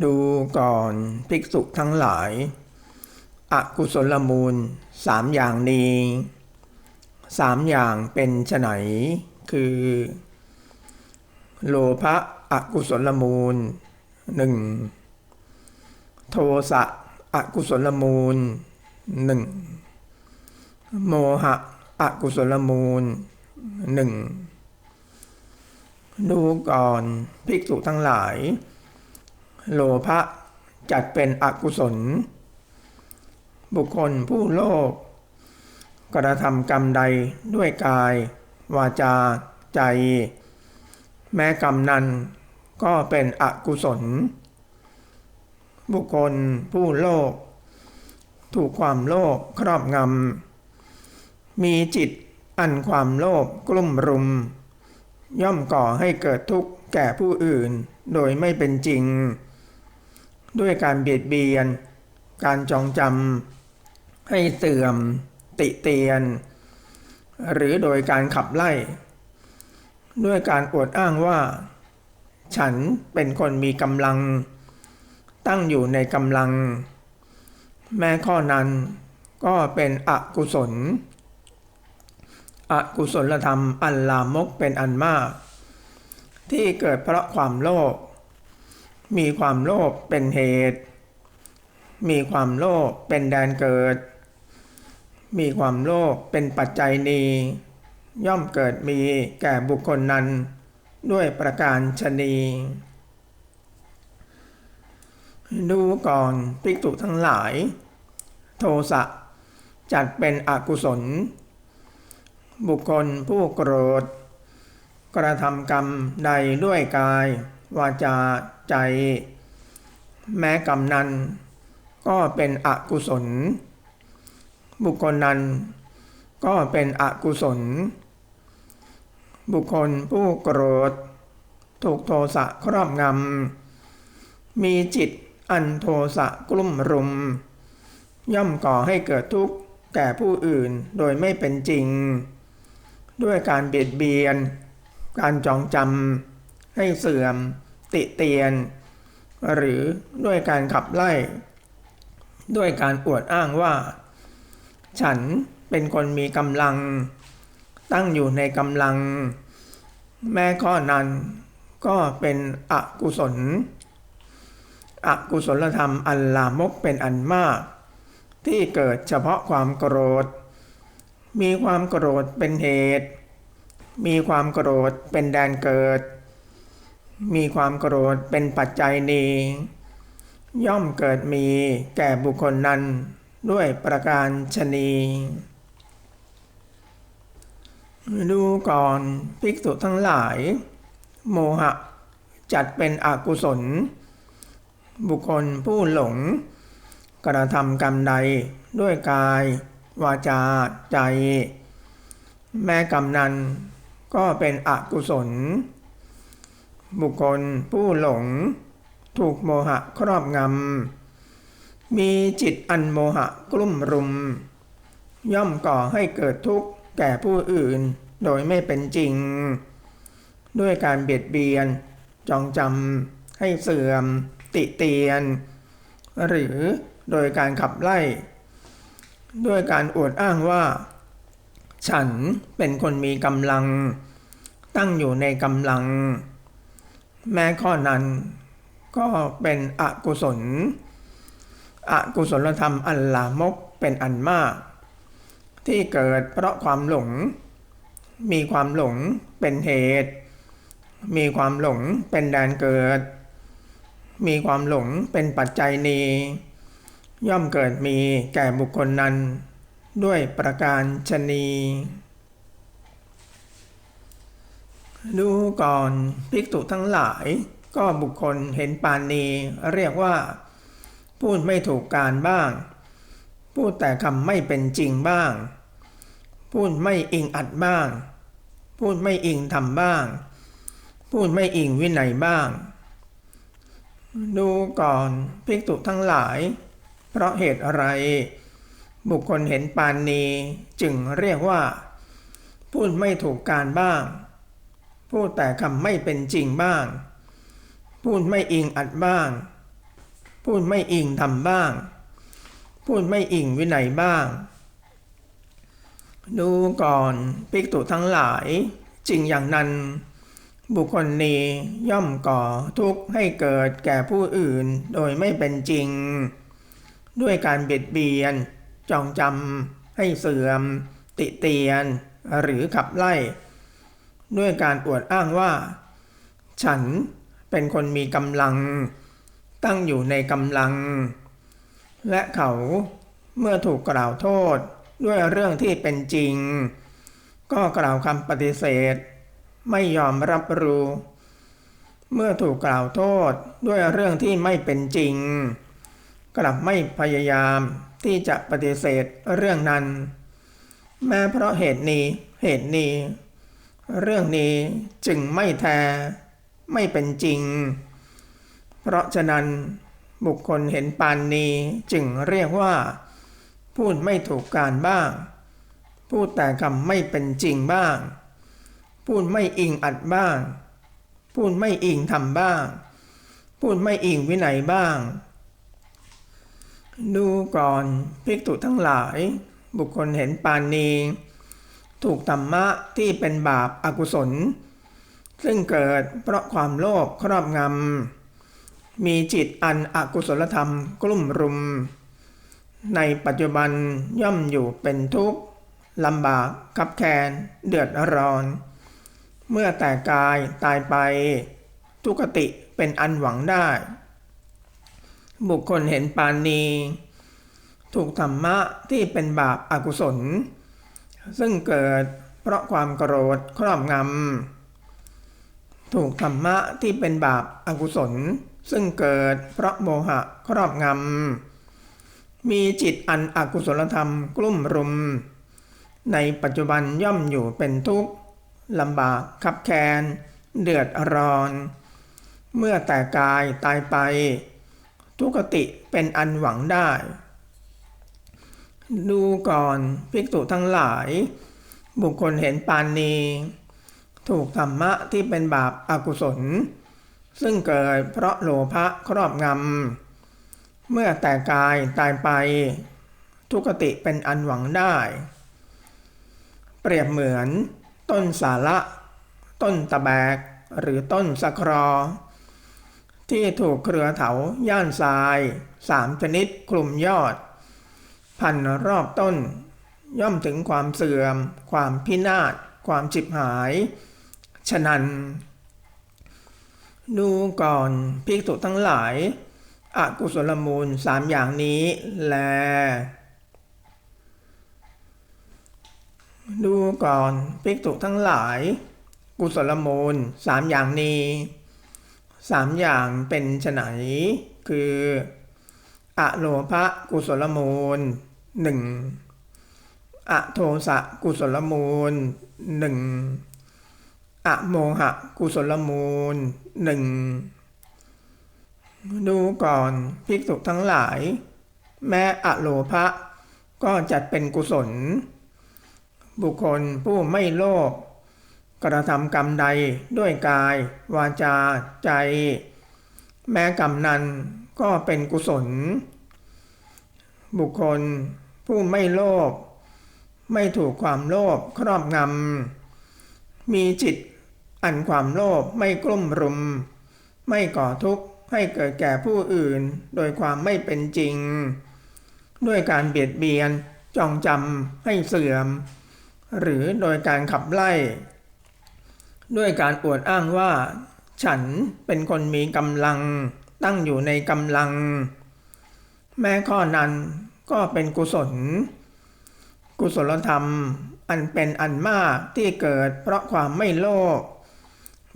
ดูก่อนภิกษุทั้งหลาย อกุศลมูลสามอย่างนี้สามอย่างเป็นไนคือ โลภะอกุศลมูลหนึ่งโทสะอกุศลมูลหนึ่งโมหะอกุศลมูลหนึ่งดูก่อนภิกษุทั้งหลาย โลภะจัดเป็นอกุศล บุคคลผู้โลภกระทำกรรมใดด้วยกาย วาจา ใจ แม้กรรมนั้นก็เป็นอกุศล บุคคลผู้โลภถูกความโลภครอบงำ มีจิตอันความโลภกลุ่มรุม ย่อมก่อให้เกิดทุกข์แก่ผู้อื่นโดยไม่เป็นจริง ด้วยการเบียดเบียน การจองจำให้เสื่อม ติเตียน หรือโดยการขับไล่ ด้วยการอวดอ้างว่า ฉันเป็นคนมีกำลัง ตั้งอยู่ในกำลัง แม้ข้อนั้นก็เป็นอกุศล อกุศลธรรมอันลามกเป็นอันมาก ที่เกิดเพราะความโลภ มีความโลภเป็นเหตุ มีความโลภเป็นแดนเกิด มีความโลภเป็นปัจจัยนีย่อมเกิดมีแก่บุคคลนั้น ด้วยประการชนีดูก่อนภิกษุทั้งหลาย โทสะจัดเป็นอกุศล บุคคลผู้โกรธ กระทำกรรมใดด้วยกาย วาจาใจ แม้กรรมนั้น ก็เป็นอกุศล บุคคลนั้น ก็เป็นอกุศล บุคคลผู้โกรธ ถูกโทสะครอบงำ มีจิตอันโทสะกลุ่มรุม ย่อมก่อให้เกิดทุกข์แก่ผู้อื่นโดยไม่เป็นจริง ด้วยการเบียดเบียน การจองจำ ให้เสื่อม ติเตียน หรือด้วยการขับไล่ ด้วยการอวดอ้างว่า ฉันเป็นคนมีกำลัง ตั้งอยู่ในกำลัง แม้ข้อนั้นก็เป็นอกุศล อกุศลธรรมอันลามกเป็นอันมาก ที่เกิดเฉพาะความโกรธ มีความโกรธเป็นเหตุ มีความโกรธเป็นแดนเกิด มีความโกรธเป็นปัจจัยนีย่อมเกิดมีแก่บุคคลนั้น ด้วยประการชนีดูก่อนภิกษุทั้งหลาย โมหะ จัดเป็นอกุศล บุคคลผู้หลง กระทำกรรมใดด้วยกาย วาจาใจ แม้กรรมนั้นก็เป็นอกุศล บุคคลผู้หลง ถูกโมหะครอบงำ มีจิตอันโมหะกลุ่มรุม ย่อมก่อให้เกิดทุกข์แก่ผู้อื่นโดยไม่เป็นจริง ด้วยการเบียดเบียน จองจำให้เสื่อม ติเตียน หรือโดยการขับไล่ ด้วยการอวดอ้างว่า ฉันเป็นคนมีกำลัง ตั้งอยู่ในกำลัง แม้ข้อนั้นก็เป็นอกุศล อกุศลธรรมอันลามกเป็นอันมาก ที่เกิดเพราะความหลง มีความหลงเป็นเหตุ มีความหลงเป็นแดนเกิด มีความหลงเป็นปัจจัยนีย่อมเกิดมีแก่บุคคลนั้น ด้วยประการชนี ดูก่อนภิกษุทั้งหลาย ก็บุคคลเห็นปานนีเรียกว่า พูดไม่ถูกการบ้าง พูดแต่คำไม่เป็นจริงบ้าง พูดไม่อิงอัดบ้าง พูดไม่อิงทำบ้าง พูดไม่อิงวินัยบ้าง ดูก่อนภิกษุทั้งหลาย เพราะเหตุอะไร บุคคลเห็นปานนีจึงเรียกว่า พูดไม่ถูกการบ้าง พูดแต่คำไม่เป็นจริงบ้าง พูดไม่อิงอัดบ้าง พูดไม่อิงทำบ้าง พูดไม่อิงวินัยบ้าง ดูก่อนภิกษุทั้งหลาย จริงอย่างนั้น บุคคลนี้ย่อมก่อทุกข์ให้เกิดแก่ผู้อื่นโดยไม่เป็นจริง ด้วยการเบียดเบียน จองจำให้เสื่อม ติเตียน หรือขับไล่ ด้วยการอวดอ้างว่า ฉันเป็นคนมีกำลัง ตั้งอยู่ในกำลัง และเขาเมื่อถูกกล่าวโทษด้วยเรื่องที่เป็นจริง ก็กล่าวคำปฏิเสธ ไม่ยอมรับรู้ เมื่อถูกกล่าวโทษด้วยเรื่องที่ไม่เป็นจริง กลับไม่พยายามที่จะปฏิเสธเรื่องนั้น แม้เพราะเหตุนี้เหตุนี้ เรื่องนี้จึงไม่แท้ไม่เป็นจริง เพราะฉะนั้นบุคคลเห็นปานนี้จึงเรียกว่า พูดไม่ถูกการบ้าง พูดแต่คำไม่เป็นจริงบ้าง พูดไม่อิงอัดบ้าง พูดไม่อิงทำบ้าง พูดไม่อิงวินัยบ้าง ดูก่อนภิกษุทั้งหลาย บุคคลเห็นปานนี้ ถูกธรรมะที่เป็นบาปอากุศล ซึ่งเกิดเพราะความโลภครอบงำ มีจิตอันอกุศลธรรมกลุ่มรุม ในปัจจุบันย่อมอยู่เป็นทุกข์ลำบากขับแคนเดือดร้อน เมื่อแต่กายตายไป ทุกติเป็นอันหวังได้ บุคคลเห็นปานนี้ถูกธรรมะที่เป็นบาปอากุศล ซึ่งเกิดเพราะความโกรธครอบงำ ถูกธรรมะที่เป็นบาปอากุศล ซึ่งเกิดเพราะโมหะครอบงำ มีจิตอันอกุศลธรรมกลุ่มรุม ในปัจจุบันย่อมอยู่เป็นทุกข์ลำบากขับแคนเดือดร้อน เมื่อแต่กายตายไป ทุกติเป็นอันหวังได้ ดูก่อนภิกษุทั้งหลาย บุคคลเห็นปานนี้ถูกธรรมะที่เป็นบาปอากุศล ซึ่งเกิดเพราะโลภะครอบงำ เมื่อแต่กายตายไป ทุกติเป็นอันหวังได้ เปรียบเหมือน ต้นสาระ ต้นตะแบก หรือต้นสะครอ ที่ถูกเครือเถาย่านทรายสามชนิดคลุมยอด พันรอบต้น ย่อมถึงความเสื่อม ความพินาศ ความจิบหาย ฉะนั้น ดูก่อนภิกษุทั้งหลายอากุศลมูลสามอย่างนี้แล ดูก่อนภิกษุทั้งหลาย กุศลมูลสามอย่างนี้สามอย่างเป็นไฉนคืออะโลภะกุศลมูล หนึ่งอะโทสะกุศลมูลหนึ่งอะโมหะกุศลมูลหนึ่งดูก่อนภิกษุทั้งหลาย แม้อโลภะก็จัดเป็นกุศล บุคคลผู้ไม่โลภกระทำกรรมใดด้วยกาย วาจา ใจ แม้กรรมนั้นก็เป็นกุศล บุคคล ผู้ไม่โลภไม่ถูกความโลภครอบงำ มีจิตอันความโลภไม่กลุ่มรุม ไม่ก่อทุกข์ให้เกิดแก่ผู้อื่น โดยความไม่เป็นจริง ด้วยการเบียดเบียนจองจำให้เสื่อม หรือโดยการขับไล่ ด้วยการอวดอ้างว่า ฉันเป็นคนมีกำลังตั้งอยู่ในกำลัง แม้ข้อนั้น ก็เป็นกุศล กุศลธรรมอันเป็นอันมากที่เกิดเพราะความไม่โลภ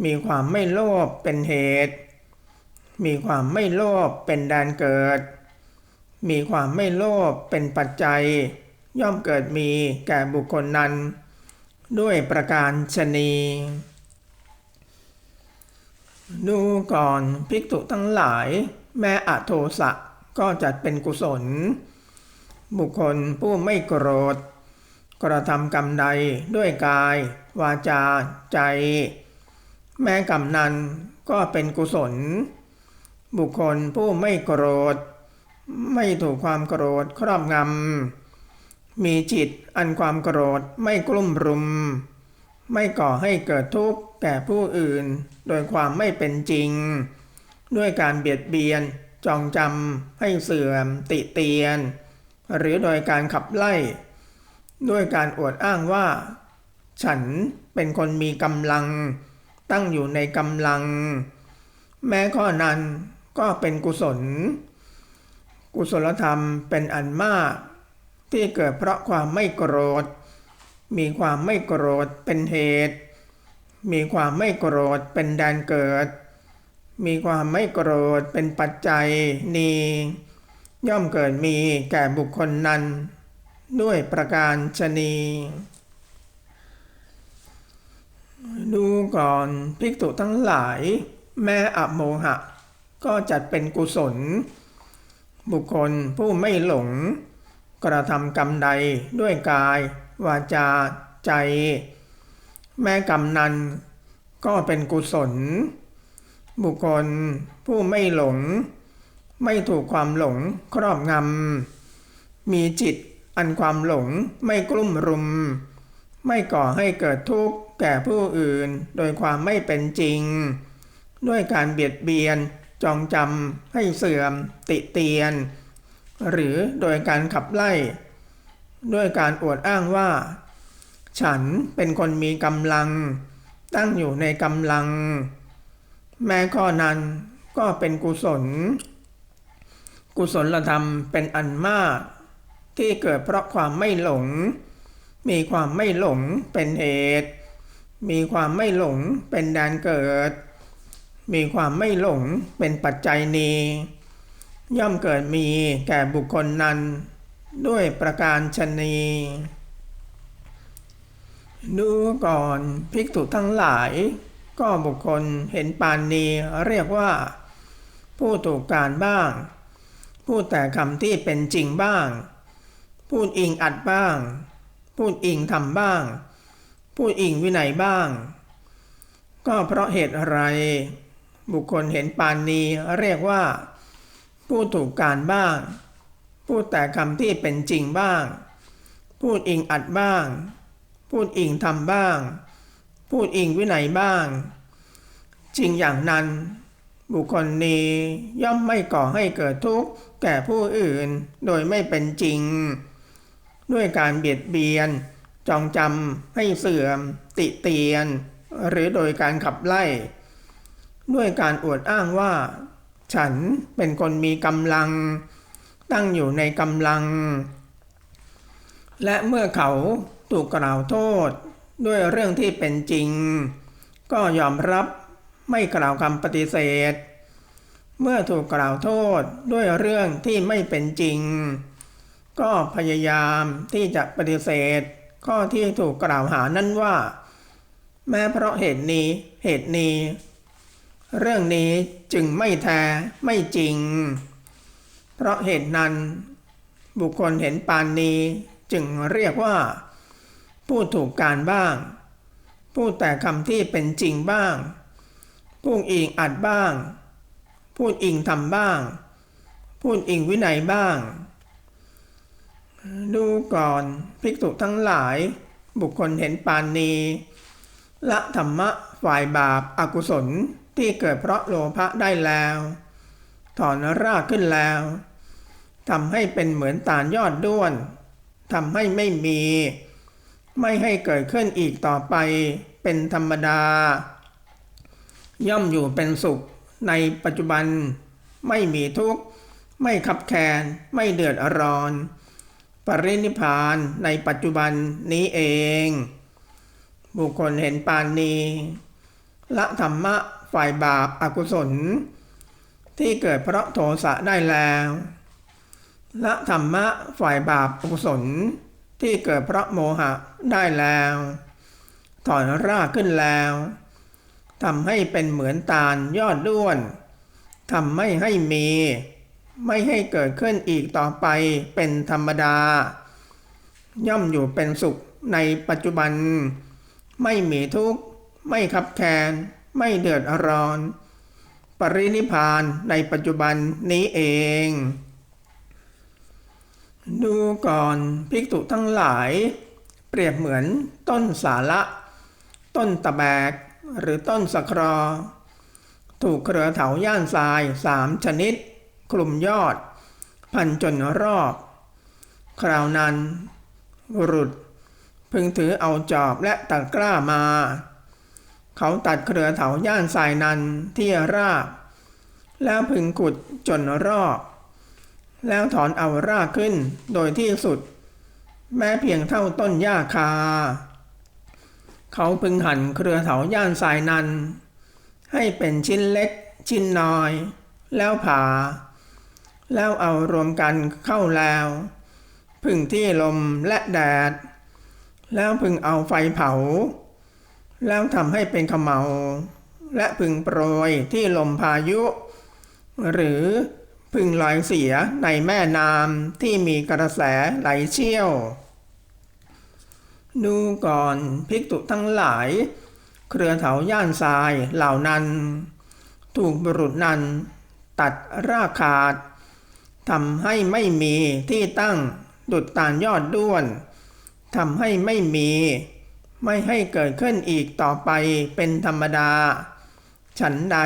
มีความไม่โลภเป็นเหตุ มีความไม่โลภเป็นแดนเกิด มีความไม่โลภเป็นปัจจัย ย่อมเกิดมีแก่บุคคลนั้น ด้วยประการชนีดูก่อนภิกษุทั้งหลาย แม้อโทสะก็จัดเป็นกุศล บุคคลผู้ไม่โกรธ กระทำกรรมใดด้วยกาย วาจา ใจ แม้กรรมนั้นก็เป็นกุศล บุคคลผู้ไม่โกรธ ไม่ถูกความโกรธครอบงำ มีจิตอันความโกรธไม่กลุ่มรุม ไม่ก่อให้เกิดทุกข์แก่ผู้อื่น โดยความไม่เป็นจริง ด้วยการเบียดเบียนจองจำให้เสื่อมติเตียน หรือโดยการขับไล่ ด้วยการอวดอ้างว่า ฉันเป็นคนมีกำลัง ตั้งอยู่ในกำลัง แม้ข้อนั้นก็เป็นกุศล กุศลธรรมเป็นอันมาก ที่เกิดเพราะความไม่โกรธ มีความไม่โกรธเป็นเหตุ มีความไม่โกรธเป็นแดนเกิด มีความไม่โกรธเป็นปัจจัยนี ย่อมเกิดมีแก่บุคคลนั้น ด้วยประการชนีดูก่อนภิกษุทั้งหลาย แม้อโมหะ ก็จัดเป็นกุศล บุคคลผู้ไม่หลง กระทำกรรมใดด้วยกาย วาจา ใจ แม้กรรมนั้น ก็เป็นกุศล บุคคลผู้ไม่หลง ไม่ถูกความหลงครอบงำ มีจิตอันความหลงไม่กลุ่มรุม ไม่ก่อให้เกิดทุกข์แก่ผู้อื่นโดยความไม่เป็นจริง ด้วยการเบียดเบียนจองจำให้เสื่อมติเตียน หรือโดยการขับไล่ ด้วยการอวดอ้างว่า ฉันเป็นคนมีกำลัง ตั้งอยู่ในกำลัง แม้ข้อนั้นก็เป็นกุศล กุศลธรรมเป็นอันมาก ที่เกิดเพราะความไม่หลง มีความไม่หลงเป็นเหตุ มีความไม่หลงเป็นแดนเกิด มีความไม่หลงเป็นปัจจัยนีย่อมเกิดมีแก่บุคคลนั้น ด้วยประการชนีดูก่อนภิกษุทั้งหลาย ก็บุคคลเห็นปานนีเรียกว่า ผู้ถูกการบ้าง พูดแต่คำที่เป็นจริงบ้าง พูดอิงอัดบ้าง พูดอิงทำบ้าง พูดอิงวินัยบ้าง ก็เพราะเหตุอะไร บุคคลเห็นปานนีเรียกว่าผู้ถูกการบ้าง พูดแต่คำที่เป็นจริงบ้าง พูดอิงอัดบ้าง พูดอิงทำบ้าง พูดอิงวินัยบ้าง จริงอย่างนั้น บุคคลนี้ย่อมไม่ก่อให้เกิดทุกข์ แก่ผู้อื่นโดยไม่เป็นจริง ด้วยการเบียดเบียน จองจำให้เสื่อม ติเตียน หรือโดยการขับไล่ ด้วยการอวดอ้างว่า ฉันเป็นคนมีกำลัง ตั้งอยู่ในกำลัง และเมื่อเขาถูกกล่าวโทษ ด้วยเรื่องที่เป็นจริง ก็ยอมรับไม่กล่าวคำปฏิเสธ เมื่อถูกกล่าวโทษด้วยเรื่องที่ไม่เป็นจริง ก็พยายามที่จะปฏิเสธ ข้อที่ถูกกล่าวหานั้นว่า แม้เพราะเหตุนี้เหตุนี้ เรื่องนี้จึงไม่แท้ไม่จริง เพราะเหตุนั้น บุคคลเห็นปานนี้จึงเรียกว่า ผู้ถูกการบ้างพูดแต่คำที่เป็นจริงบ้างพูดอิงอัดบ้าง พูดอิงทำบ้าง พูดอิงวินัยบ้าง ดูก่อนภิกษุทั้งหลาย บุคคลเห็นปานนีละธรรมะฝ่ายบาปอากุศลที่เกิดเพราะโลภะได้แล้ว ถอนรากขึ้นแล้วทำให้เป็นเหมือนตาลยอดด้วนทำให้ไม่มี ไม่ให้เกิดขึ้นอีกต่อไปเป็นธรรมดา ย่อมอยู่เป็นสุข ในปัจจุบันไม่มีทุกข์ ไม่ขับแคนไม่เดือดร้อน ปรินิพพานในปัจจุบันนี้เอง บุคคลเห็นปานนี้ละธรรมะฝ่ายบาปอากุศล ที่เกิดเพราะโทสะได้แล้วละธรรมะฝ่ายบาปอกุศล ที่เกิดเพราะโมหะได้แล้ว ถอนรากขึ้นแล้ว ทำให้เป็นเหมือนตาลยอดด้วนทำไม่ให้มี ไม่ให้เกิดขึ้นอีกต่อไปเป็นธรรมดา ย่อมอยู่เป็นสุขในปัจจุบัน ไม่มีทุกข์ ไม่ขับแคนไม่เดือดร้อน ปรินิพานในปัจจุบันนี้เอง ดูก่อนภิกษุทั้งหลาย เปรียบเหมือนต้นสาละต้นตะแบก หรือต้นสะครอ ถูกเครือเถาย่านทรายสามชนิดคลุมยอด พันจนรอบ คราวนั้นบุรุษ พึงถือเอาจอบและตะกร้ามา เขาตัดเครือเถาย่านทรายนั้นที่ราบ แล้วพึงขุดจนรอบ แล้วถอนเอารากขึ้นโดยที่สุด แม้เพียงเท่าต้นหญ้าคา เขาพึงหั่นเครือเถาย่านทรายนัน ให้เป็นชิ้นเล็กชิ้นน้อย แล้วผ่า แล้วเอารวมกันเข้าแล้ว พึ่งที่ลมและแดด แล้วพึงเอาไฟเผา แล้วทำให้เป็นขมเหลาและพึงโปรยที่ลมพายุ หรือพึงลอยเสียในแม่น้ำที่มีกระแสไหลเชี่ยว ดูก่อนภิกษุทั้งหลาย เครือเถาย่านทรายเหล่านั้น ถูกบุรุษนั้น ตัดรากขาดทำให้ไม่มีที่ตั้งดุดตานยอดด้วนทำให้ไม่มี ไม่ให้เกิดขึ้นอีกต่อไปเป็นธรรมดา ฉันใด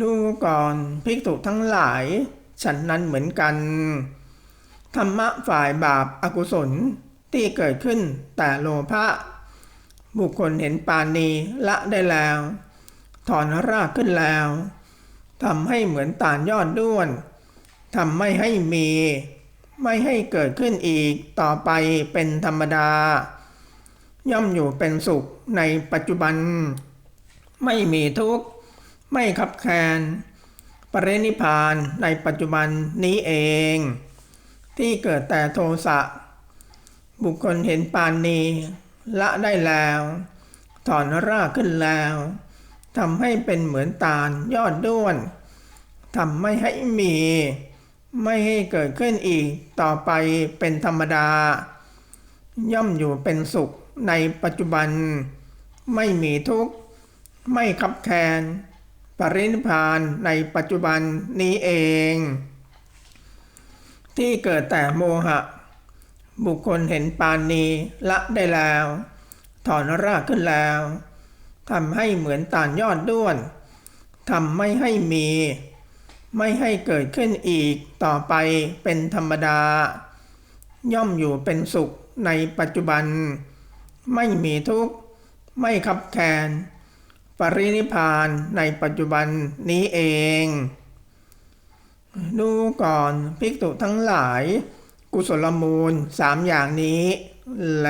ดูก่อนภิกษุทั้งหลาย ฉันนั้นเหมือนกัน ธรรมะฝ่ายบาปอากุศล ที่เกิดขึ้นแต่โลภะบุคคลเห็นปานีละได้แล้ว ถอนรากขึ้นแล้วทำให้เหมือนตานยอดด้วนทำไม่ให้มี ไม่ให้เกิดขึ้นอีกต่อไปเป็นธรรมดา ย่อมอยู่เป็นสุขในปัจจุบัน ไม่มีทุกข์ ไม่ขับแคนปรินิพพานในปัจจุบันนี้เอง ที่เกิดแต่โทสะ บุคคลเห็นปานนี้ละได้แล้ว ถอนรากขึ้นแล้วทำให้เป็นเหมือนตาลยอดด้วนทำไม่ให้มี ไม่ให้เกิดขึ้นอีกต่อไปเป็นธรรมดา ย่อมอยู่เป็นสุขในปัจจุบัน ไม่มีทุกข์ ไม่ขับแคน ปรินิพานในปัจจุบันนี้เอง ที่เกิดแต่โมหะ บุคคลเห็นปานนี้ละได้แล้ว ถอนรากขึ้นแล้วทำให้เหมือนตานยอดด้วนทำไม่ให้มี ไม่ให้เกิดขึ้นอีกต่อไปเป็นธรรมดา ย่อมอยู่เป็นสุขในปัจจุบัน ไม่มีทุกข์ ไม่ขับแคนปรินิพพานในปัจจุบันนี้เอง ดูก่อนภิกษุทั้งหลาย กุศลมูลสามอย่างนี้ แล